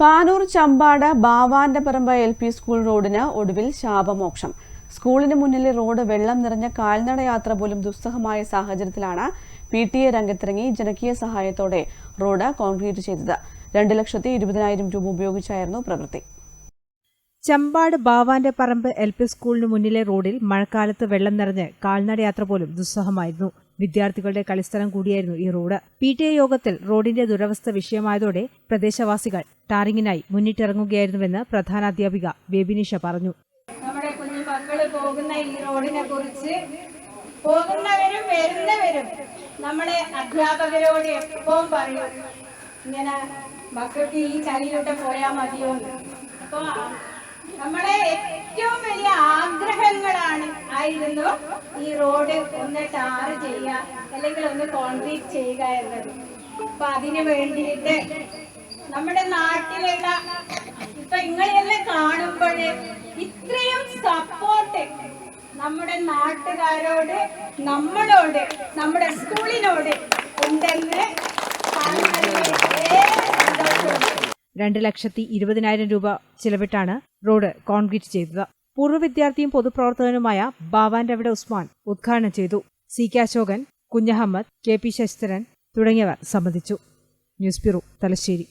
പാനൂർ ചമ്പാട് ബാവാന്റെ പറമ്പ് L P school റോഡിന് ഒടുവിൽ ശാപമോക്ഷം. സ്കൂളിന് മുന്നിലെ റോഡ് വെള്ളം നിറഞ്ഞ കാൽനടയാത്ര പോലും ദുസ്സഹമായ സാഹചര്യത്തിലാണ് പി ടി എ രംഗത്തിറങ്ങി ജനകീയ സഹായത്തോടെ റോഡ് കോൺക്രീറ്റ് ചെയ്തത്. രണ്ട് ലക്ഷത്തി ഇരുപതിനായിരം രൂപ ഉപയോഗിച്ചായിരുന്നു പ്രവൃത്തി. ചമ്പാട് ബാവാന്റെ പറമ്പ് എൽ പി സ്കൂളിന് മുന്നിലെ റോഡിൽ മഴക്കാലത്ത് വെള്ളം നിറഞ്ഞ് കാൽനടയാത്ര പോലും ദുസ്സഹമായിരുന്നു. വിദ്യാർത്ഥികളുടെ കളിസ്ഥലം കൂടിയായിരുന്നു ഈ റോഡ്. പി ടി എ യോഗത്തിൽ റോഡിന്റെ ദുരവസ്ഥ വിഷയമായതോടെ പ്രദേശവാസികൾ ടാറിങ്ങിനായി മുന്നിട്ടിറങ്ങുകയായിരുന്നുവെന്ന് പ്രധാനാധ്യാപിക ബേബിനിഷ പറഞ്ഞു. നമ്മുടെ കുഞ്ഞു മക്കൾ പോകുന്ന ഈ റോഡിനെ കുറിച്ച് പോകുന്നവരും വരുന്നവരും നമ്മളെ അധ്യാപകരോട് എപ്പോഴും പറയും? ഇങ്ങനെ മക്കൾക്ക് ഈ ചളിയിലൂടെ പോയാൽ മതിയോ. അപ്പൊ നമ്മളെ ആയിരുന്നു ഈ റോഡ് ഒന്ന് ടാർ ചെയ്യുക അല്ലെങ്കിൽ ഒന്ന് കോൺക്രീറ്റ് ചെയ്യുക എന്നത്. അപ്പൊ അതിനു വേണ്ടിയിട്ട് നമ്മുടെ നാട്ടിലുള്ള ഇപ്പൊ ഇങ്ങനെയെല്ലാം കാണുമ്പോൾ ഇത്രയും സപ്പോർട്ട് നമ്മുടെ നാട്ടുകാരോട് നമ്മളോട് നമ്മുടെ സ്കൂളിനോട് ഉണ്ടെന്ന് രണ്ട് ലക്ഷത്തി ഇരുപതിനായിരം രൂപ ചിലവിട്ടാണ് റോഡ് കോൺക്രീറ്റ് ചെയ്തത്. പൂർവ വിദ്യാർത്ഥിയും പൊതുപ്രവർത്തകനുമായ ബാവാൻ ഉസ്മാൻ ഉദ്ഘാടനം ചെയ്തു. C K Ashokan Kunhahammad K P Sasidharan തുടങ്ങിയവർ സംബന്ധിച്ചു. News bureau Thalassery.